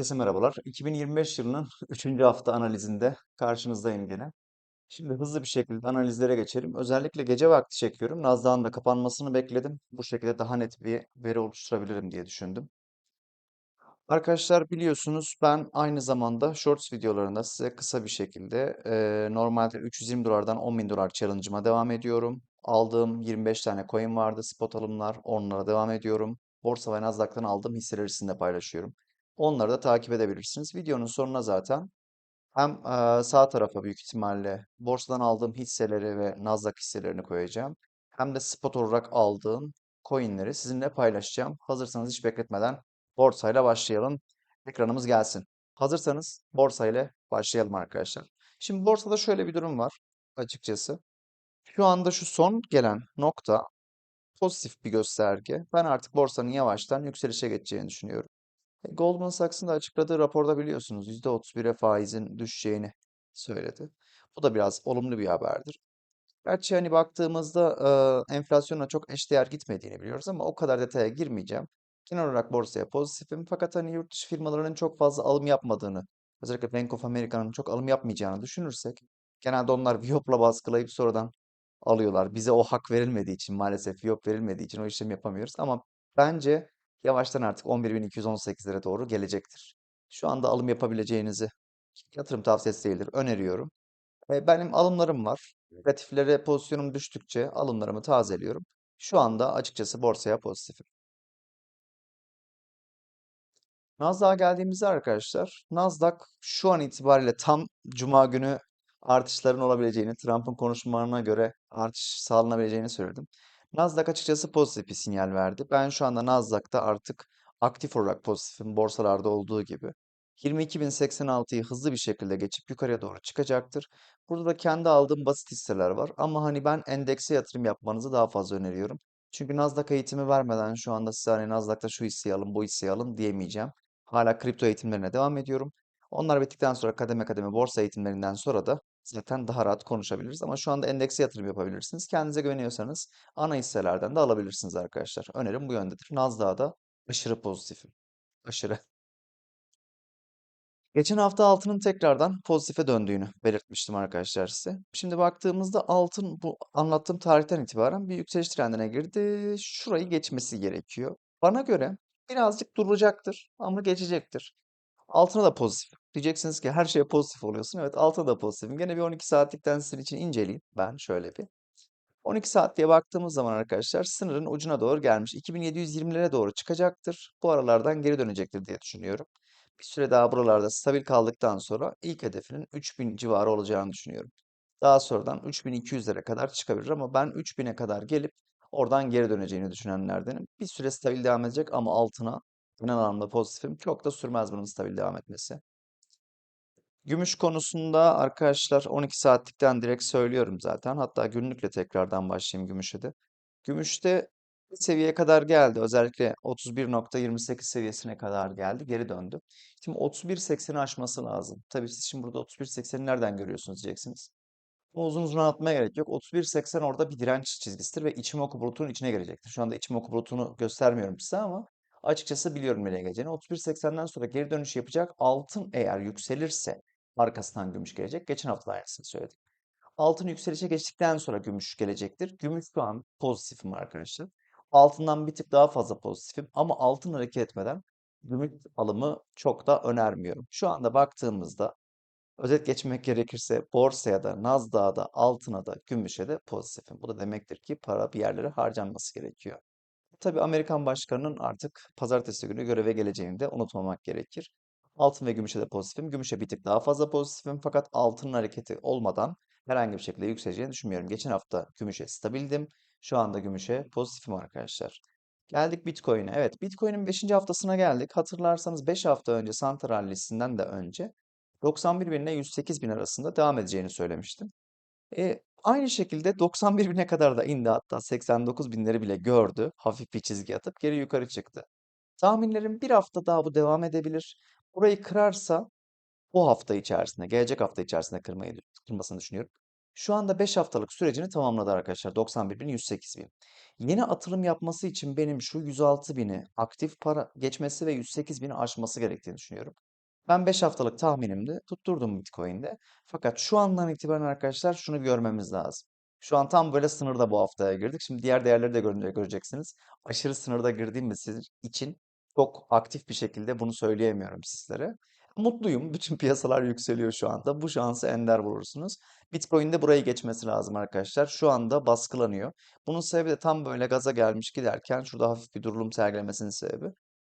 Herkese merhabalar. 2025 yılının 3. hafta analizinde karşınızdayım gene. Şimdi hızlı bir şekilde analizlere geçelim. Özellikle gece vakti çekiyorum. Nasdaq'ın da kapanmasını bekledim. Bu şekilde daha net bir veri oluşturabilirim diye düşündüm. Arkadaşlar biliyorsunuz ben aynı zamanda Shorts videolarında size kısa bir şekilde e, normalde 320 dolardan 10.000 dolar challenge'ıma devam ediyorum. Aldığım 25 tane coin vardı spot alımlar. Onlara devam ediyorum. Borsa ve Nasdaq'tan aldığım hisseleri sizinle paylaşıyorum. Onları da takip edebilirsiniz. Videonun sonuna zaten hem sağ tarafa büyük ihtimalle borsadan aldığım hisseleri ve Nasdaq hisselerini koyacağım. Hem de spot olarak aldığım coinleri sizinle paylaşacağım. Hazırsanız hiç bekletmeden borsayla başlayalım. Ekranımız gelsin. Hazırsanız borsayla başlayalım arkadaşlar. Şimdi borsada şöyle bir durum var açıkçası. Şu anda şu son gelen nokta pozitif bir gösterge. Ben artık borsanın yavaştan yükselişe geçeceğini düşünüyorum. Goldman Sachs'ın da açıkladığı raporda biliyorsunuz %31'e faizin düşeceğini söyledi. Bu da biraz olumlu bir haberdir. Gerçi hani baktığımızda e, enflasyonla çok eşdeğer gitmediğini biliyoruz ama o kadar detaya girmeyeceğim. Genel olarak borsaya pozitifim fakat hani yurt dışı firmalarının çok fazla alım yapmadığını, özellikle Bank of America'nın çok alım yapmayacağını düşünürsek, genelde onlar Viyop'la baskılayıp sonradan alıyorlar. Bize o hak verilmediği için maalesef Viyop verilmediği için o işlemi yapamıyoruz ama bence yavaştan artık 11.218'lere doğru gelecektir. Şu anda alım yapabileceğinizi yatırım tavsiyesi değildir, öneriyorum. E, benim alımlarım var. Negatiflere pozisyonum düştükçe alımlarımı tazeliyorum. Şu anda açıkçası borsaya pozitifim. Nasdaq'a geldiğimizde arkadaşlar, Nasdaq şu an itibariyle tam Cuma günü artışların olabileceğini, Trump'ın konuşmalarına göre artış sağlanabileceğini söyledim. Nasdaq açıkçası pozitif bir sinyal verdi. Ben şu anda Nasdaq'ta artık aktif olarak pozitifim, borsalarda olduğu gibi. 22.086'yı hızlı bir şekilde geçip yukarıya doğru çıkacaktır. Burada da kendi aldığım basit hisseler var ama hani ben endekse yatırım yapmanızı daha fazla öneriyorum. Çünkü Nasdaq eğitimi vermeden şu anda size hani Nasdaq'ta şu hisseyi alın, bu hisseyi alın diyemeyeceğim. Hala kripto eğitimlerine devam ediyorum. Onlar bittikten sonra kademe kademe borsa eğitimlerinden sonra da zaten daha rahat konuşabiliriz. Ama şu anda endekse yatırım yapabilirsiniz. Kendinize güveniyorsanız ana hisselerden de alabilirsiniz arkadaşlar. Önerim bu yöndedir. Nasdaq'a da aşırı pozitifim. Aşırı. Geçen hafta altının tekrardan pozitife döndüğünü belirtmiştim arkadaşlar size. Şimdi baktığımızda altın bu anlattığım tarihten itibaren bir yükseliş trendine girdi. Şurayı geçmesi gerekiyor. Bana göre birazcık duracaktır ama geçecektir. Altına da pozitif. Diyeceksiniz ki her şeye pozitif oluyorsun. Evet altına da pozitifim. Gene bir 12 saatlikten sizin için inceleyeyim ben şöyle bir. 12 saat diye baktığımız zaman arkadaşlar sınırın ucuna doğru gelmiş. 2720'lere doğru çıkacaktır. Bu aralardan geri dönecektir diye düşünüyorum. Bir süre daha buralarda stabil kaldıktan sonra ilk hedefinin 3000 civarı olacağını düşünüyorum. Daha sonradan 3200'lere kadar çıkabilir ama ben 3000'e kadar gelip oradan geri döneceğini düşünenlerdenim. Bir süre stabil devam edecek ama altına genel anlamda pozitifim. Çok da sürmez bunun stabil devam etmesi. Gümüş konusunda arkadaşlar 12 saatlikten direkt söylüyorum zaten. Hatta günlükle tekrardan başlayayım gümüşe de. Gümüşte bir seviyeye kadar geldi. Özellikle 31.28 seviyesine kadar geldi. Geri döndü. Şimdi 31.80'i aşması lazım. Tabii siz şimdi burada 31.80'i nereden görüyorsunuz diyeceksiniz. Bunu uzun uzun anlatmaya gerek yok. 31.80 orada bir direnç çizgisidir ve Ichimoku bulutunun içine girecektir. Şu anda Ichimoku bulutunu göstermiyorum size ama açıkçası biliyorum nereye geleceğini. 31.80'den sonra geri dönüş yapacak. Altın eğer yükselirse arkasından gümüş gelecek. Geçen hafta aynısını söyledik. Altın yükselişe geçtikten sonra gümüş gelecektir. Gümüş şu an pozitifim arkadaşlar. Altından bir tık daha fazla pozitifim ama altın hareket etmeden gümüş alımı çok da önermiyorum. Şu anda baktığımızda özet geçmek gerekirse borsaya da, Nasdaq'a da, altına da, gümüşe de pozitifim. Bu da demektir ki para bir yerlere harcanması gerekiyor. Tabii Amerikan başkanının artık pazartesi günü göreve geleceğini de unutmamak gerekir. Altın ve gümüşe de pozitifim. Gümüşe bir tık daha fazla pozitifim fakat altının hareketi olmadan herhangi bir şekilde yükseleceğini düşünmüyorum. Geçen hafta gümüşe stabildim. Şu anda gümüşe pozitifim arkadaşlar. Geldik Bitcoin'e. Evet Bitcoin'in 5. haftasına geldik. Hatırlarsanız 5 hafta önce Santa rallisinden de önce 91 bin ile 108 bin arasında devam edeceğini söylemiştim. E, aynı şekilde 91 bine kadar da indi hatta 89 binleri bile gördü. Hafif bir çizgi atıp geri yukarı çıktı. Tahminlerim bir hafta daha bu devam edebilir. Burayı kırarsa bu hafta içerisinde, gelecek hafta içerisinde kırmayı, kırmasını düşünüyorum. Şu anda 5 haftalık sürecini tamamladı arkadaşlar. 91 bin, 108 bin. Yeni atılım yapması için benim şu 106 bini aktif para geçmesi ve 108 bini aşması gerektiğini düşünüyorum. Ben 5 haftalık tahminimdi. Tutturdum Bitcoin'de. Fakat şu andan itibaren arkadaşlar şunu görmemiz lazım. Şu an tam böyle sınırda bu haftaya girdik. Şimdi diğer değerleri de göreceksiniz. Aşırı sınırda girdiğimiz için çok aktif bir şekilde bunu söyleyemiyorum sizlere. Mutluyum. Bütün piyasalar yükseliyor şu anda. Bu şansı ender bulursunuz. Bitcoin'de burayı geçmesi lazım arkadaşlar. Şu anda baskılanıyor. Bunun sebebi de tam böyle gaza gelmiş giderken şurada hafif bir durulum sergilemesinin sebebi.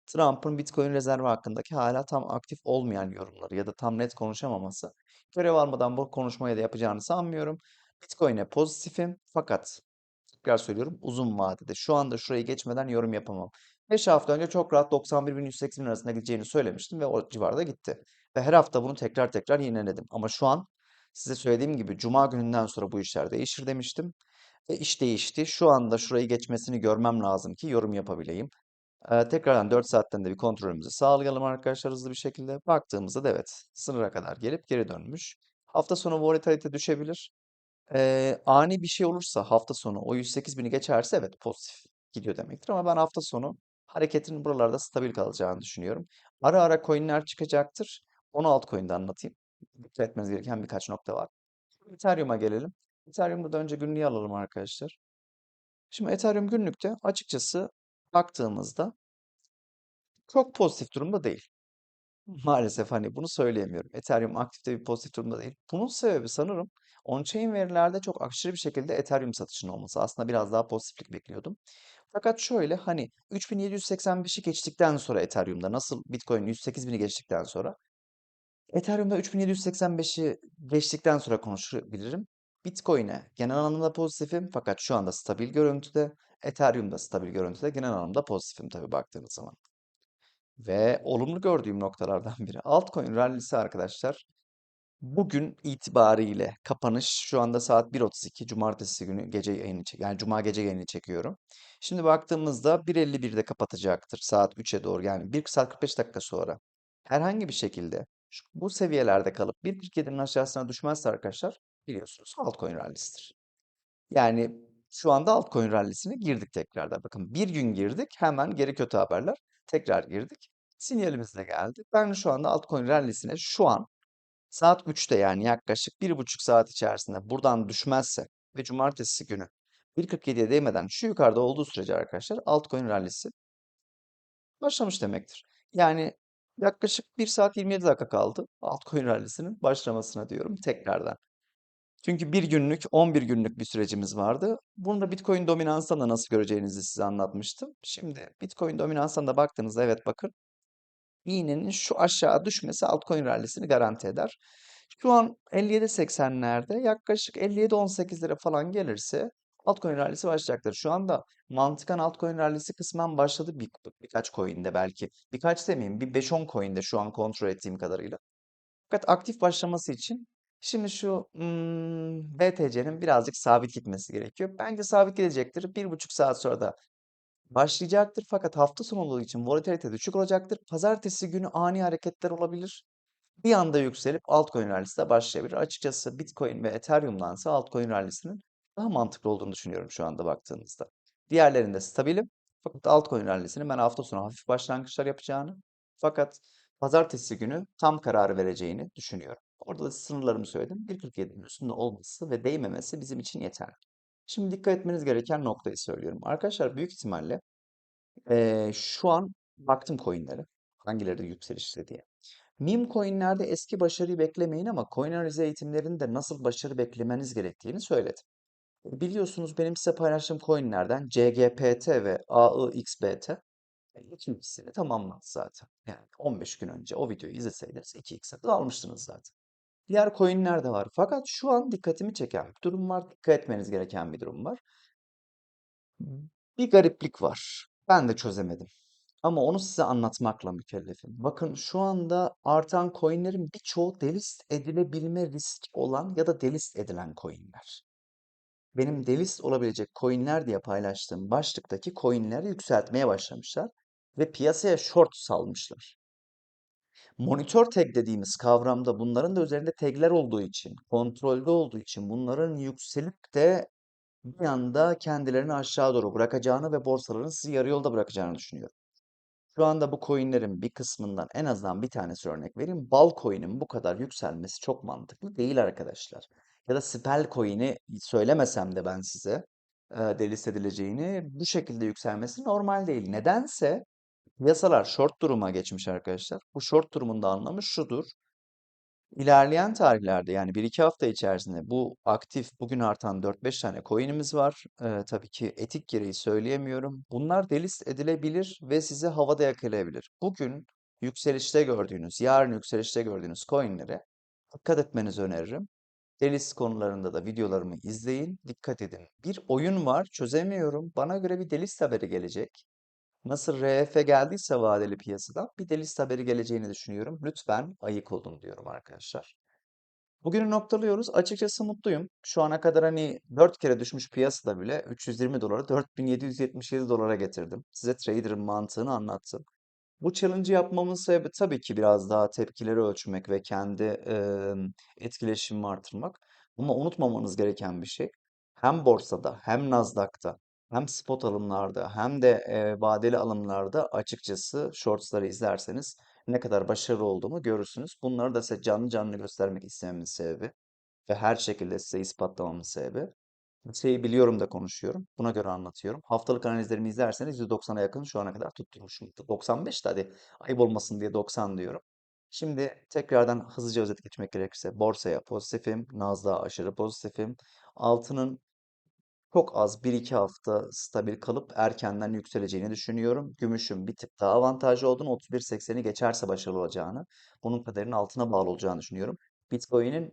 Trump'ın Bitcoin rezervi hakkındaki hala tam aktif olmayan yorumları ya da tam net konuşamaması. Görev almadan bu konuşmayı da yapacağını sanmıyorum. Bitcoin'e pozitifim fakat tekrar söylüyorum uzun vadede şu anda şurayı geçmeden yorum yapamam. 5 hafta önce çok rahat 91.000-108.000 arasında gideceğini söylemiştim ve o civarda gitti. Ve her hafta bunu tekrar tekrar yineledim. Ama şu an size söylediğim gibi Cuma gününden sonra bu işler değişir demiştim. Ve iş değişti. Şu anda şurayı geçmesini görmem lazım ki yorum yapabileyim. Ee, tekrardan 4 saatten de bir kontrolümüzü sağlayalım arkadaşlar hızlı bir şekilde. Baktığımızda da evet sınıra kadar gelip geri dönmüş. Hafta sonu volatilite düşebilir. Ee, ani bir şey olursa hafta sonu o 108 bini geçerse evet pozitif gidiyor demektir. Ama ben hafta sonu hareketin buralarda stabil kalacağını düşünüyorum. Ara ara coinler çıkacaktır. Onu altcoin'de anlatayım. Dikkat etmeniz gereken birkaç nokta var. Ethereum'a gelelim. Ethereum'da da önce günlüğü alalım arkadaşlar. Şimdi Ethereum günlükte açıkçası baktığımızda çok pozitif durumda değil. Maalesef hani bunu söyleyemiyorum. Ethereum aktifte bir pozitif durumda değil. Bunun sebebi sanırım on-chain verilerde çok aşırı bir şekilde Ethereum satışının olması. Aslında biraz daha pozitiflik bekliyordum. Fakat şöyle hani 3785'i geçtikten sonra Ethereum'da nasıl Bitcoin 108.000'i geçtikten sonra Ethereum'da 3785'i geçtikten sonra konuşabilirim. Bitcoin'e genel anlamda pozitifim fakat şu anda stabil görüntüde. Ethereum'da stabil görüntüde genel anlamda pozitifim tabii baktığınız zaman. Ve olumlu gördüğüm noktalardan biri altcoin rallisi arkadaşlar. Bugün itibariyle kapanış şu anda saat 1.32 Cumartesi günü gece yayını yani Cuma gece yayını çekiyorum. Şimdi baktığımızda 1.51'de kapatacaktır saat 3'e doğru yani 1 saat 45 dakika sonra. Herhangi bir şekilde şu- bu seviyelerde kalıp 1.47'nin aşağısına düşmezse arkadaşlar biliyorsunuz altcoin rallisidir. Yani şu anda altcoin rallisine girdik tekrardan. Bakın bir gün girdik hemen geri kötü haberler. Tekrar girdik. Sinyalimiz de geldi. Ben şu anda altcoin rallisine şu an saat 3'te yani yaklaşık bir buçuk saat içerisinde buradan düşmezse ve cumartesi günü 1.47'ye değmeden şu yukarıda olduğu sürece arkadaşlar altcoin rallisi başlamış demektir. Yani yaklaşık 1 saat 27 dakika kaldı altcoin rallisinin başlamasına diyorum tekrardan. Çünkü bir günlük, 11 günlük bir sürecimiz vardı. Bunu da Bitcoin dominanstan nasıl göreceğinizi size anlatmıştım. Şimdi Bitcoin dominanstan da baktığınızda evet bakın iğnenin şu aşağı düşmesi altcoin rallisini garanti eder. Şu an 57.80'lerde yaklaşık 57-18'lere falan gelirse altcoin rallisi başlayacaktır. Şu anda mantıken altcoin rallisi kısmen başladı bir, birkaç coin'de belki. Birkaç demeyeyim bir 5-10 coin'de şu an kontrol ettiğim kadarıyla. Fakat aktif başlaması için şimdi şu hmm, BTC'nin birazcık sabit gitmesi gerekiyor. Bence sabit gidecektir. Bir buçuk saat sonra da başlayacaktır. Fakat hafta sonu olduğu için volatilite düşük olacaktır. Pazartesi günü ani hareketler olabilir. Bir anda yükselip altcoin rallisi başlayabilir. Açıkçası Bitcoin ve Ethereum'dansa altcoin rallisinin daha mantıklı olduğunu düşünüyorum şu anda baktığınızda. Diğerlerinde stabilim. Fakat altcoin rallisinin ben hafta sonu hafif başlangıçlar yapacağını fakat pazartesi günü tam kararı vereceğini düşünüyorum. Orada da sınırlarımı söyledim. 1.47'nin üstünde olması ve değmemesi bizim için yeterli. Şimdi dikkat etmeniz gereken noktayı söylüyorum. Arkadaşlar büyük ihtimalle eee, şu an baktım coinlere. Hangileri yükselişte diye. Meme coinlerde eski başarıyı beklemeyin ama coin analizi eğitimlerinde nasıl başarı beklemeniz gerektiğini söyledim. Biliyorsunuz benim size paylaştığım coinlerden CGPT ve AIXBT ikincisini tamamladı zaten. Yani 15 gün önce o videoyu izleseydiniz 2x'e de almıştınız zaten. Diğer coinler de var. Fakat şu an dikkatimi çeken bir durum var. Dikkat etmeniz gereken bir durum var. Bir gariplik var. Ben de çözemedim. Ama onu size anlatmakla mükellefim. Bakın şu anda artan coinlerin birçoğu delist edilebilme riski olan ya da delist edilen coinler. Benim delist olabilecek coinler diye paylaştığım başlıktaki coinleri yükseltmeye başlamışlar ve piyasaya short salmışlar. Monitör tag dediğimiz kavramda bunların da üzerinde tagler olduğu için, kontrolde olduğu için bunların yükselip de bir anda kendilerini aşağı doğru bırakacağını ve borsaların sizi yarı yolda bırakacağını düşünüyorum. Şu anda bu coinlerin bir kısmından en azından bir tanesi örnek vereyim. Bal coin'in bu kadar yükselmesi çok mantıklı değil arkadaşlar. Ya da Spell coin'i söylemesem de ben size delist edileceğini bu şekilde yükselmesi normal değil. Nedense piyasalar short duruma geçmiş arkadaşlar. Bu short durumun da anlamı şudur. İlerleyen tarihlerde yani 1-2 hafta içerisinde bu aktif bugün artan 4-5 tane coin'imiz var. Ee, tabii ki etik gereği söyleyemiyorum. Bunlar delist edilebilir ve sizi havada yakalayabilir. Bugün yükselişte gördüğünüz, yarın yükselişte gördüğünüz coin'lere dikkat etmenizi öneririm. Delist konularında da videolarımı izleyin, dikkat edin. Bir oyun var, çözemiyorum. Bana göre bir delist haberi gelecek. Nasıl RF geldiyse vadeli piyasadan bir delist haberi geleceğini düşünüyorum. Lütfen ayık olun diyorum arkadaşlar. Bugünü noktalıyoruz. Açıkçası mutluyum. Şu ana kadar hani 4 kere düşmüş piyasada bile 320 doları 4777 dolara getirdim. Size trader'ın mantığını anlattım. Bu challenge'ı yapmamın sebebi tabii ki biraz daha tepkileri ölçmek ve kendi eee etkileşimimi artırmak. Ama unutmamanız gereken bir şey. Hem borsada hem Nasdaq'ta hem spot alımlarda hem de vadeli alımlarda açıkçası shortsları izlerseniz ne kadar başarılı olduğumu görürsünüz. Bunları da size canlı canlı göstermek istememin sebebi ve her şekilde size ispatlamamın sebebi. Bu şeyi biliyorum da konuşuyorum. Buna göre anlatıyorum. Haftalık analizlerimi izlerseniz %90'a yakın şu ana kadar tutturmuşum. 95 de hadi ayıp olmasın diye 90 diyorum. Şimdi tekrardan hızlıca özet geçmek gerekirse borsaya pozitifim, Nasdaq'a aşırı pozitifim. Altının çok az 1-2 hafta stabil kalıp erkenden yükseleceğini düşünüyorum. Gümüşün bir tık daha avantajlı olduğunu, 31.80'i geçerse başarılı olacağını, bunun kaderinin altına bağlı olacağını düşünüyorum. Bitcoin'in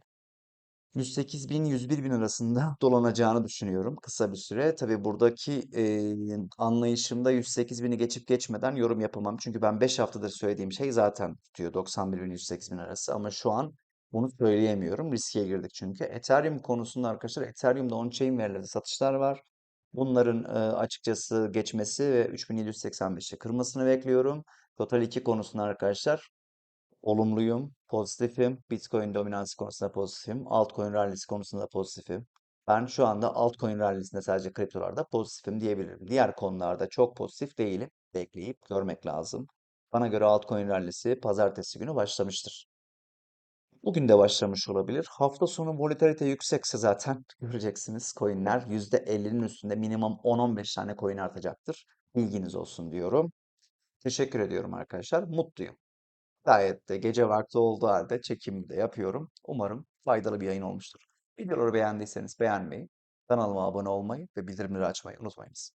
108 bin 101 bin arasında dolanacağını düşünüyorum kısa bir süre. Tabii buradaki eee, anlayışımda 108 bini geçip geçmeden yorum yapamam. Çünkü ben 5 haftadır söylediğim şey zaten tutuyor 91 bin 108 bin arası. Ama şu an bunu söyleyemiyorum. Riske girdik çünkü. Ethereum konusunda arkadaşlar Ethereum'da on-chain verilerde satışlar var. Bunların açıkçası geçmesi ve 3785'te kırmasını bekliyorum. Total 2 konusunda arkadaşlar olumluyum, pozitifim. Bitcoin dominansı konusunda pozitifim. Altcoin rallisi konusunda pozitifim. Ben şu anda altcoin rallisinde sadece kriptolarda pozitifim diyebilirim. Diğer konularda çok pozitif değilim. Bekleyip görmek lazım. Bana göre altcoin rallisi pazartesi günü başlamıştır. Bugün de başlamış olabilir. Hafta sonu volatilite yüksekse zaten göreceksiniz coinler %50'nin üstünde minimum 10-15 tane coin artacaktır. Bilginiz olsun diyorum. Teşekkür ediyorum arkadaşlar. Mutluyum. Gayet de gece vakti olduğu halde çekimimi de yapıyorum. Umarım faydalı bir yayın olmuştur. Videoları beğendiyseniz beğenmeyi, kanalıma abone olmayı ve bildirimleri açmayı unutmayınız.